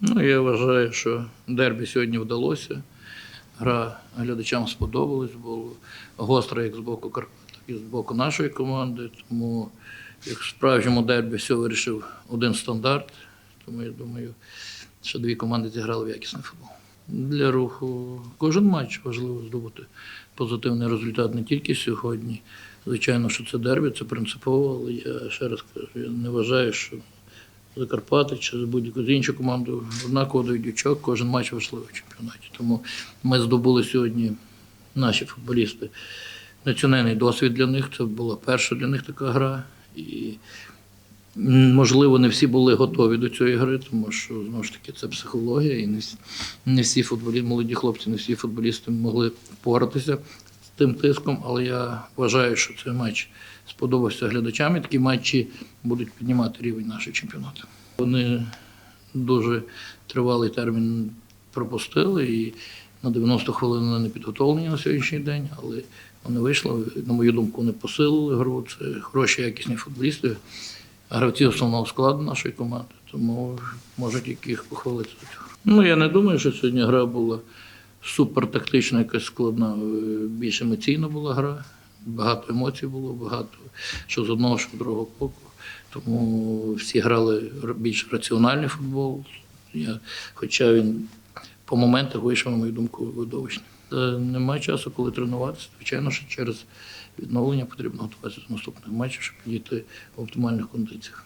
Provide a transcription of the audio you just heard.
Ну, я вважаю, що дербі сьогодні вдалося. Гра глядачам сподобалась, було гостро як з боку Карпат, і з боку нашої команди. Тому як в справжньому дербі все вирішив один стандарт. Тому я думаю, що дві команди зіграли в якісний футбол. Для руху кожен матч важливо здобути позитивний результат не тільки сьогодні. Звичайно, що це дербі, це принципово, але я ще раз кажу, я не вважаю, що Закарпати чи будь-яку з іншу команду однаково дають очок, кожен матч важливий в чемпіонаті. Тому ми здобули сьогодні наші футболісти національний досвід для них. Це була перша для них така гра. І можливо, не всі були готові до цієї гри, тому що знову ж таки це психологія, і не всі, не всі футболісти, молоді хлопці, не всі футболісти могли впоратися тим тиском. Але я вважаю, що цей матч сподобався глядачам, і такі матчі будуть піднімати рівень нашого чемпіонату. Вони дуже тривалий термін пропустили і на 90 хвилин вони не підготовлені на сьогоднішній день, але вони вийшли. На мою думку, вони посилили гру. Це хороші, якісні футболісти, гравці основного складу нашої команди, тому можуть їх похвалити. Ну я не думаю, що сьогодні гра була супер тактична, якась складна. Е, Більш емоційна була гра. Багато емоцій було, багато що з одного, що з другого боку. Тому всі грали більш раціональний футбол. Я, хоча він по моментах вийшов, на мою думку, видовищний. Е, Немає часу, коли тренуватися. Звичайно, що через відновлення потрібно готуватися до наступних матчів, щоб діяти в оптимальних кондиціях.